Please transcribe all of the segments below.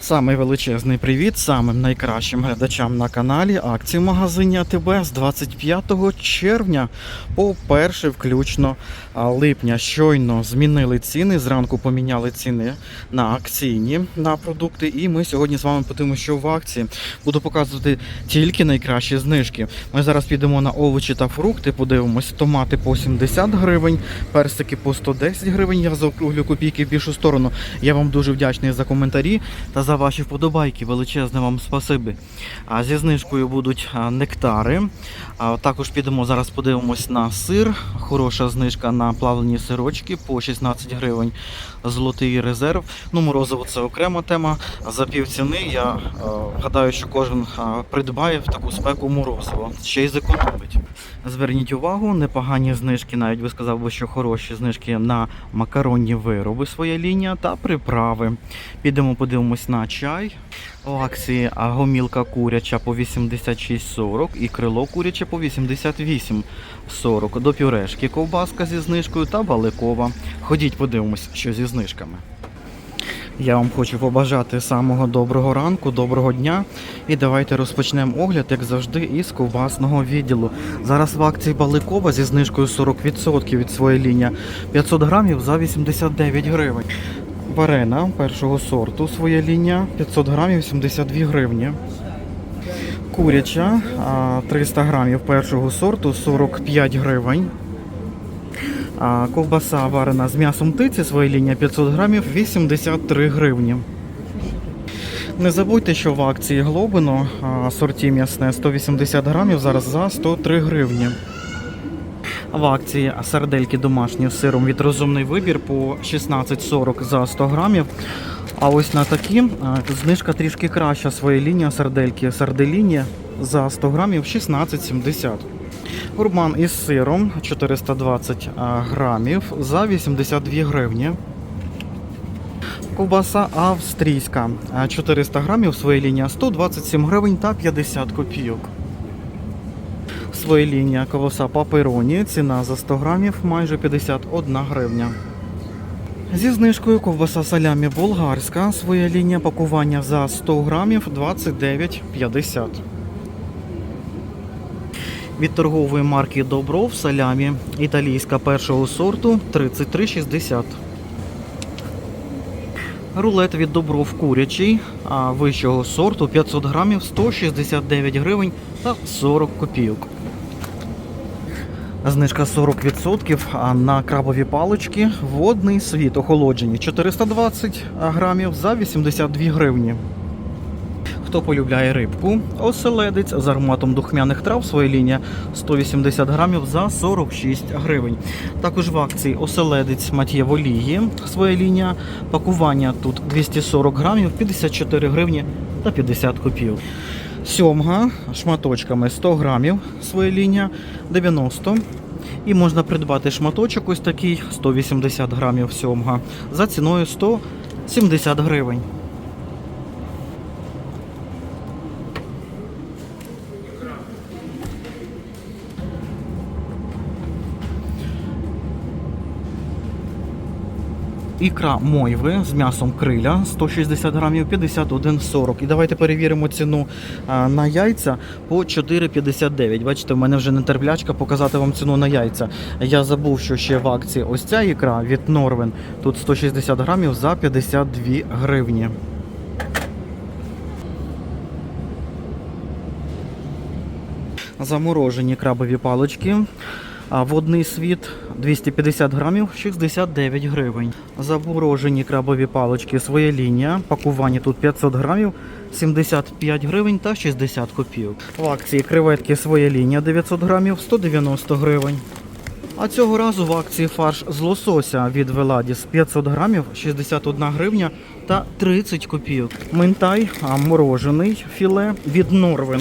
Самий величезний привіт самим найкращим глядачам на каналі. Акції в магазині АТБ з 25 червня по 1 включно липня. Щойно змінили ціни. Зранку поміняли ціни на акційні на продукти. І ми сьогодні з вами подивимося, що в акції. Буду показувати тільки найкращі знижки. Ми зараз підемо на овочі та фрукти. Подивимось, томати по 70 гривень, персики по 110 гривень. Я заокруглю копійки в більшу сторону. Я вам дуже вдячний за коментарі та за ваші вподобайки. Величезне вам спасибі. А зі знижкою будуть нектари. А також підемо зараз подивимось на сир. Хороша знижка на плавлені сирочки по 16 гривень. Золотий резерв. Ну, морозиво це окрема тема. За пів ціни я е, гадаю, що кожен е, придбає в таку спеку морозиво. Ще й зекономить. Зверніть увагу, непогані знижки, навіть би сказав би, що хороші знижки на макаронні вироби своя лінія та приправи. Підемо подивимось на чай. У акції гомілка куряча по 86,40 і крило куряче по 88,40. До пюрешки ковбаска зі знижкою та баликова. Ходіть, подивимось, що зі знижками. Я вам хочу побажати самого доброго ранку, доброго дня. І давайте розпочнемо огляд, як завжди, із ковбасного відділу. Зараз в акції Баликова зі знижкою 40% від своєї лінії 500 грамів за 89 гривень. Варена першого сорту своя лінія 500 грамів 72 гривні. Куряча 300 грамів першого сорту 45 гривень. Ковбаса варена з м'ясом птиці, своя лінія 500 грамів 83 гривні. Не забудьте, що в акції Глобино сорті м'ясне 180 грамів зараз за 103 гривні. В акції сардельки домашні з сиром від розумний вибір по 16,40 за 100 грамів. А ось на такі знижка трішки краща своя лінія сардельки. Сарделіні за 100 грамів 16,70. Гурман із сиром 420 грамів за 82 гривні. Ковбаса австрійська 400 грамів, своя лінія 127 гривень та 50 копійок. Своя лінія ковбаса папероні, ціна за 100 грамів майже 51 гривня. Зі знижкою ковбаса салямі болгарська, своя лінія пакування за 100 грамів 29,50. Від торгової марки Добров салямі італійська першого сорту 33,60. Рулет від Добров курячий а вищого сорту 500 грамів 169 гривень та 40 копійок. Знижка 40% на крабові палички водний світ охолоджені 420 грамів за 82 гривні. Хто полюбляє рибку, оселедець з ароматом духмяних трав своя лінія 180 грамів за 46 гривень. Також в акції оселедець Матє Волії своя лінія. Пакування тут 240 грамів 54 гривні та 50 копійок. Сьомга шматочками 100 грамів своя лінія 90. І можна придбати шматочок ось такий 180 грамів сьомга за ціною 170 гривень. Ікра мойви з м'ясом криля 160 грамів 51,40. І давайте перевіримо ціну на яйця по 4,59. Бачите, в мене вже нетерплячка показати вам ціну на яйця. Я забув, що ще в акції ось ця ікра від Норвен. Тут 160 грамів за 52 гривні. Заморожені крабові палички. А водний світ 250 грамів 69 гривень. Заморожені крабові палички своя лінія. Пакування тут 500 грамів 75 гривень та 60 копійок. В акції креветки своя лінія 900 грамів 190 гривень. А цього разу в акції фарш з лосося від Веладіс 500 грамів 61 гривня та 30 копійок. Минтай а, морожений філе від Норвен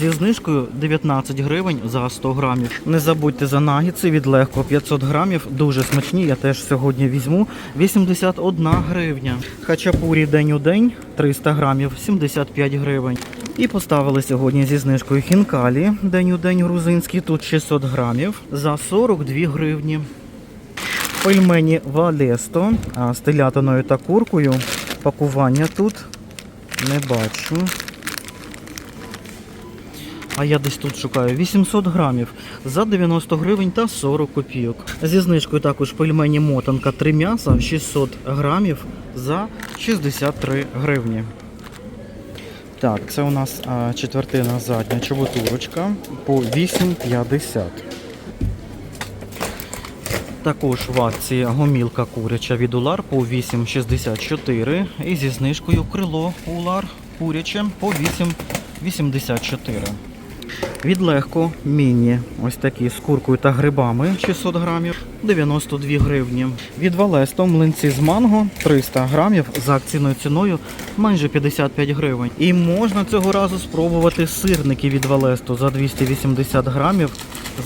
зі знижкою 19 гривень за 100 грамів. Не забудьте за нагіци від легко 500 грамів. Дуже смачні. Я теж сьогодні візьму 81 гривня. Хачапурі день у день 300 грамів 75 гривень. І поставили сьогодні зі знижкою хінкалі день у день грузинський. Тут 600 грамів за 42 гривні. Пельмені Валесто з телятиною та куркою. Пакування тут Не бачу. А я десь тут шукаю 800 грамів за 90 гривень та 40 копійок. Зі знижкою також пельмені мотанка 3 м'яса 600 грамів за 63 гривні. Так, це у нас а, четвертина задня чоботурочка по 8,50. Також в акції гомілка куряча від Улар по 8,64 і зі знижкою крило Улар куряче по 8,84. Від легко міні, ось такі з куркою та грибами 600 грамів 92 гривні. Від Валесто млинці з манго 300 грамів за акційною ціною майже 55 гривень. І можна цього разу спробувати сирники від Валесто за 280 грамів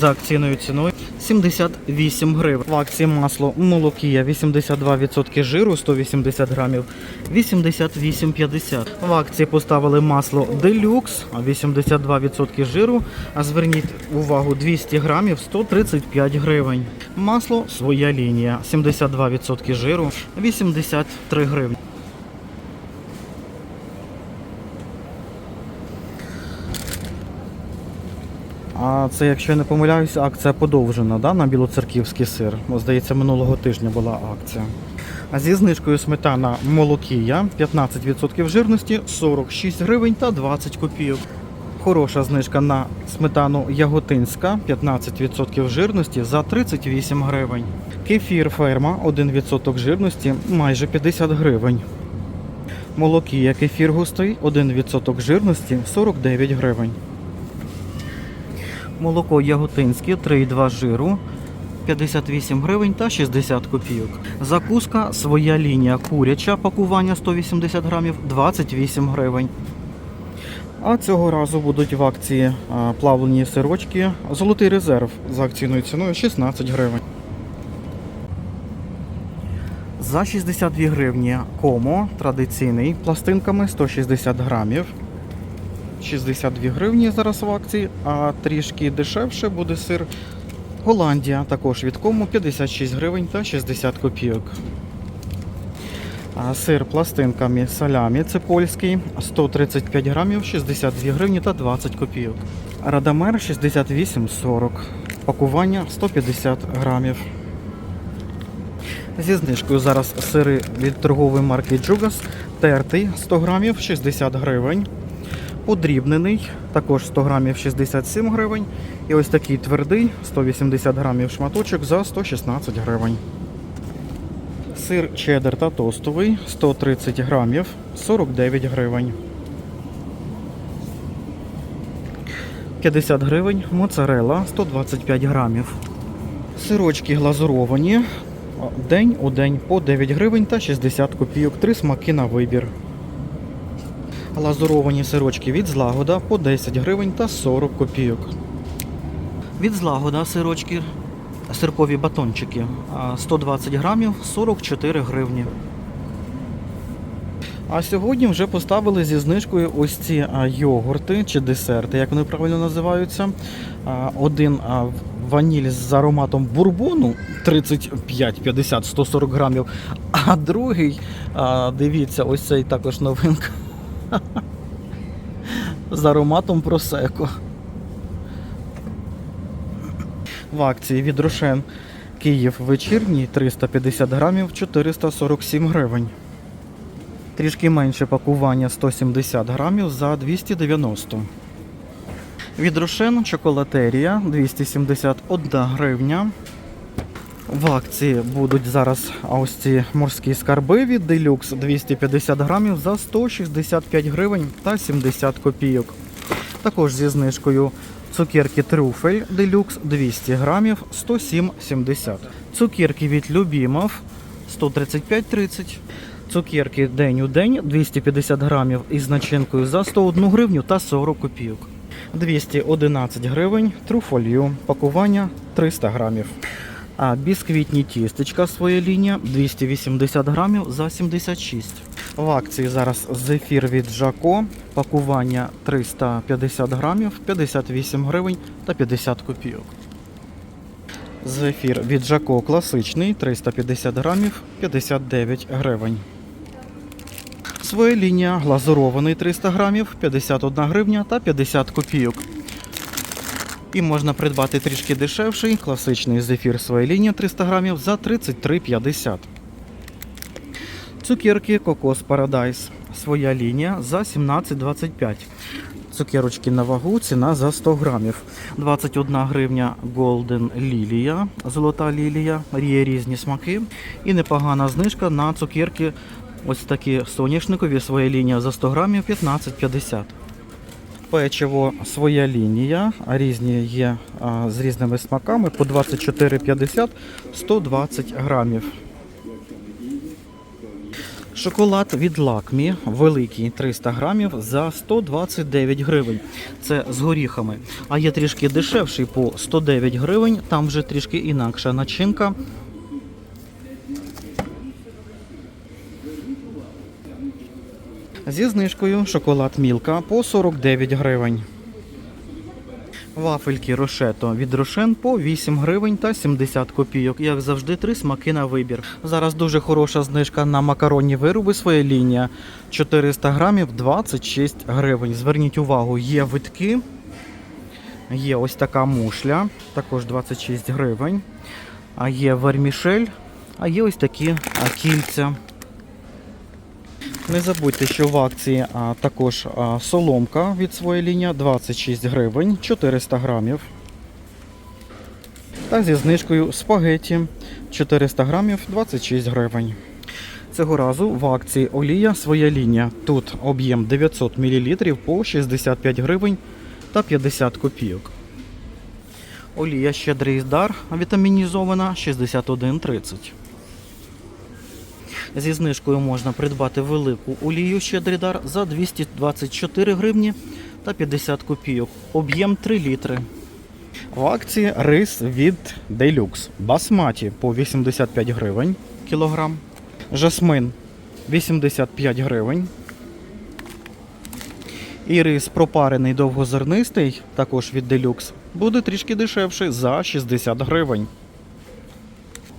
за акційною ціною 78 гривень. В акції масло молокія 82% жиру 180 грамів 88,50. В акції поставили масло делюкс 82% жиру. А зверніть увагу 200 грамів 135 гривень. Масло своя лінія 72% жиру 83 гривні. А це, якщо я не помиляюся, акція подовжена да, на білоцерківський сир. Здається, минулого тижня була акція. А зі знижкою сметана молокія 15% жирності 46 гривень та 20 копійок. Хороша знижка на сметану яготинська 15% жирності за 38 гривень. Кефір ферма 1% жирності майже 50 гривень. Молокія кефір густий 1% жирності 49 гривень. Молоко яготинське 3,2 жиру 58 гривень та 60 копійок. Закуска своя лінія куряча пакування 180 грамів 28 гривень. А цього разу будуть в акції плавлені сирочки Золотий резерв за акційною ціною 16 гривень. За 62 гривні комо традиційний пластинками 160 грамів. 62 гривні зараз в акції, а трішки дешевше буде сир Голландія, також від кому 56 гривень та 60 копійок. Сир пластинками салямі, це польський, 135 грамів, 62 гривні та 20 копійок. Радамер 68,40. Пакування 150 грамів. Зі знижкою зараз сири від торгової марки Джугас. Тертий 100 грамів 60 гривень. Подрібнений, також 100 грамів 67 гривень. І ось такий твердий 180 грамів шматочок за 116 гривень. Сир чеддер та тостовий 130 грамів 49 гривень. 50 гривень моцарела 125 грамів. Сирочки глазуровані. День у день по 9 гривень та 60 копійок. Три смаки на вибір. Глазуровані сирочки від злагода по 10 гривень та 40 копійок. Від злагода сирочки, сиркові батончики 120 грамів 44 гривні. А сьогодні вже поставили зі знижкою ось ці йогурти чи десерти, як вони правильно називаються. Один ваніль з ароматом бурбону 35, 50, 140 грамів. А другий, дивіться, ось цей також новинка. З ароматом просеко. В акції від Рошен Київ вечірній 350 грамів 447 гривень. Трішки менше пакування 170 грамів за 290. Від Рошен чоколатерія 271 гривня. В акції будуть зараз ось ці морські скарби від Deluxe 250 грамів за 165 гривень та 70 копійок. Також зі знижкою цукерки трюфель Deluxe 200 грамів 107,70. Цукерки від Любімов 135,30. Цукерки день у день 250 грамів із начинкою за 101 гривню та 40 копійок. 211 гривень, труфолью, пакування 300 грамів. А бісквітні тістечка своя лінія 280 грамів за 76. В акції зараз зефір від Жако, пакування 350 грамів, 58 гривень та 50 копійок. Зефір від Жако класичний 350 грамів, 59 гривень. Своя лінія глазурований 300 грамів, 51 гривня та 50 копійок. І можна придбати трішки дешевший класичний зефір своя лінія 300 грамів за 33,50. Цукерки Кокос Парадайс. Своя лінія за 17,25. Цукерочки на вагу, ціна за 100 грамів. 21 гривня Golden Лілія, золота лілія, є різні смаки. І непогана знижка на цукерки. Ось такі соняшникові, своя лінія за 100 грамів 15,50. Печиво своя лінія, різні є а, з різними смаками по 24,50 120 грамів. Шоколад від Лакмі, великий 300 грамів за 129 гривень. Це з горіхами. А є трішки дешевший по 109 гривень, там вже трішки інакша начинка. Зі знижкою шоколад Мілка по 49 гривень. Вафельки Рошето від Рошен по 8 гривень та 70 копійок. Як завжди, три смаки на вибір. Зараз дуже хороша знижка на макаронні вироби своя лінія. 400 грамів 26 гривень. Зверніть увагу, є витки. Є ось така мушля, також 26 гривень. А є вермішель, а є ось такі кільця. Не забудьте, що в акції а, також а, соломка від своєї лінії 26 гривень, 400 грамів. Та зі знижкою спагеті 400 грамів 26 гривень. Цього разу в акції олія своя лінія. Тут об'єм 900 мл по 65 гривень та 50 копійок. Олія щедрий дар вітамінізована 61,30. Зі знижкою можна придбати велику олію щедрий дар за 224 гривні та 50 копійок. Об'єм 3 літри. В акції рис від Deluxe. Басматі по 85 гривень кілограм. Жасмин 85 гривень. І рис пропарений довгозернистий, також від Deluxe, буде трішки дешевший за 60 гривень.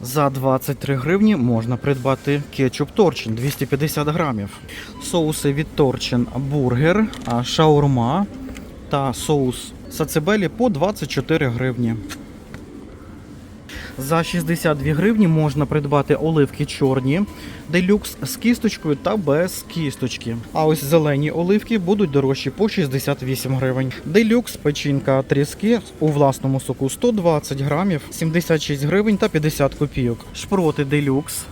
За 23 гривні можна придбати кетчуп Торчин 250 грамів. Соуси від Торчин бургер, шаурма та соус сацебелі по 24 гривні. За 62 гривні можна придбати оливки чорні, делюкс з кісточкою та без кісточки. А ось зелені оливки будуть дорожчі по 68 гривень. Делюкс печінка тріски у власному соку 120 грамів, 76 гривень та 50 копійок. Шпроти делюкс.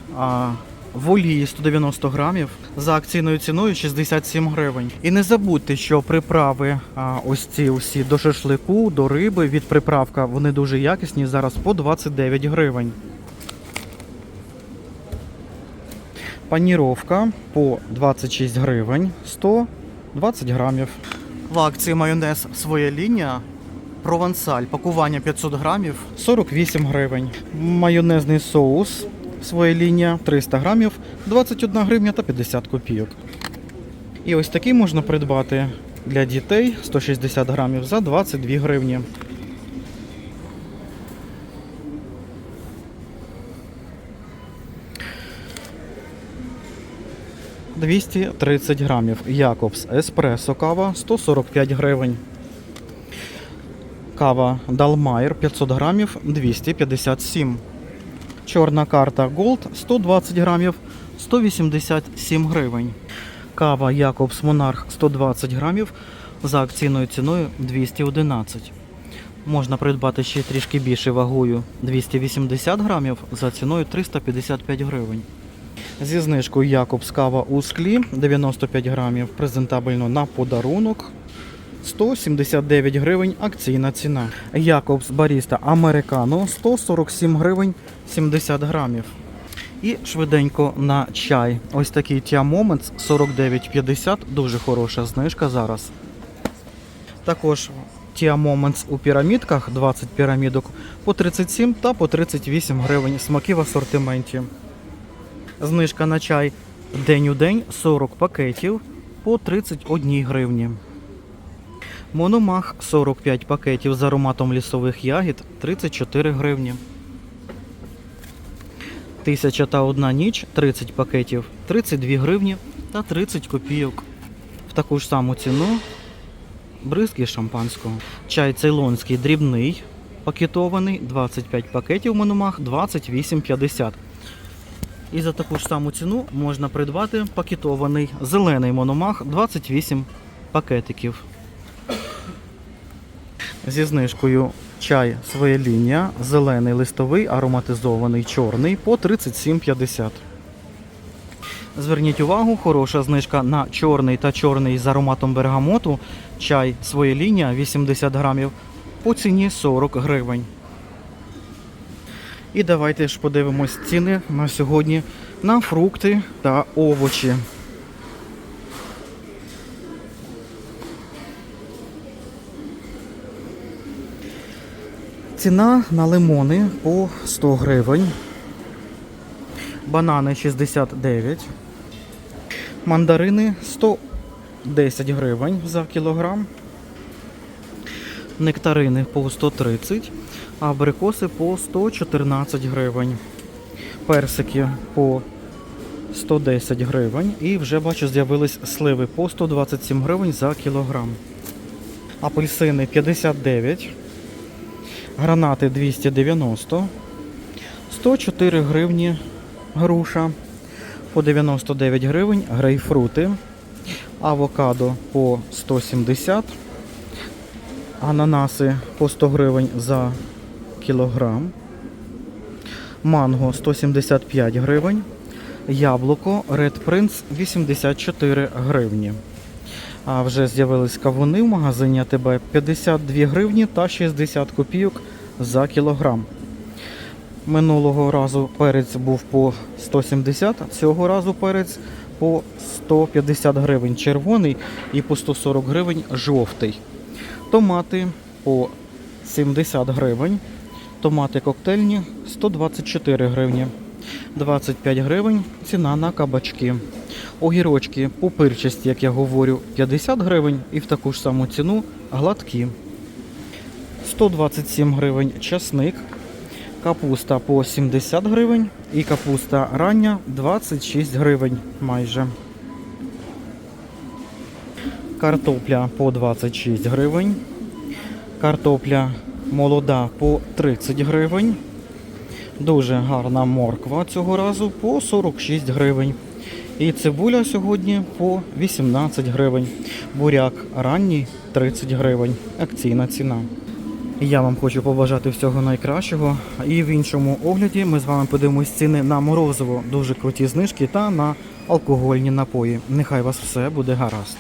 В олії 190 грамів за акційною ціною 67 гривень. І не забудьте, що приправи а, ось ці усі до шашлику, до риби від приправка вони дуже якісні. Зараз по 29 гривень. Паніровка по 26 гривень 120 грамів. В акції майонез своя лінія. Провансаль, пакування 500 грамів 48 гривень. Майонезний соус своя лінія 300 грамів 21 гривня та 50 копійок. І ось такий можна придбати для дітей 160 грамів за 22 гривні. Двісті тридцять грамів. Якобс Еспресо кава 145 гривень. Кава Далмайер 500 грамів 257. Чорна карта Gold 120 грамів 187 гривень. Кава Якобс Монарх 120 грамів за акційною ціною 211. Можна придбати ще трішки більше вагою 280 грамів за ціною 355 гривень. Зі знижкою Якобс кава у склі 95 грамів презентабельно на подарунок 179 гривень акційна ціна. Якобс Баріста Американо 147 гривень 70 грамів. І швиденько на чай. Ось такий Tia Moments 49,50. Дуже хороша знижка зараз. Також Tia Moments у пірамідках 20 пірамідок по 37 та по 38 гривень. Смаки в асортименті. Знижка на чай день у день 40 пакетів по 31 гривні. Мономах 45 пакетів з ароматом лісових ягід 34 гривні. Тисяча та одна ніч 30 пакетів 32 гривні та 30 копійок. В таку ж саму ціну бризки шампанського. Чай цейлонський дрібний, пакетований, 25 пакетів мономах, 28,50. І за таку ж саму ціну можна придбати пакетований зелений мономах 28 пакетиків. Зі знижкою чай своя лінія, зелений листовий, ароматизований чорний по 37,50. Зверніть увагу, хороша знижка на чорний та чорний з ароматом бергамоту. Чай своя лінія 80 грамів по ціні 40 гривень. І давайте ж подивимось ціни на сьогодні на фрукти та овочі. Ціна на лимони по 100 гривень. Банани 69. Мандарини 110 гривень за кілограм. Нектарини по 130, а абрикоси по 114 гривень. Персики по 110 гривень. І вже бачу, з'явились сливи по 127 гривень за кілограм. Апельсини 59. Гранати 290. 104 гривні груша. По 99 гривень грейпфрути. Авокадо по 170. Ананаси по 100 гривень за кілограм. Манго 175 гривень. Яблуко Red Prince 84 гривні. А вже з'явились кавуни в магазині АТБ 52 гривні та 60 копійок за кілограм. Минулого разу перець був по 170, а цього разу перець по 150 гривень червоний і по 140 гривень жовтий. Томати по 70 гривень. Томати коктейльні 124 гривні. 25 гривень ціна на кабачки. Огірочки пупирчасті, як я говорю, 50 гривень і в таку ж саму ціну гладкі. 127 гривень часник. Капуста по 70 гривень і капуста рання 26 гривень майже. Картопля по 26 гривень. Картопля молода по 30 гривень. Дуже гарна морква цього разу по 46 гривень. І цибуля сьогодні по 18 гривень. Буряк ранній 30 гривень. Акційна ціна. Я вам хочу побажати всього найкращого. І в іншому огляді ми з вами подивимось ціни на морозиво, дуже круті знижки та на алкогольні напої. Нехай вас все буде гаразд.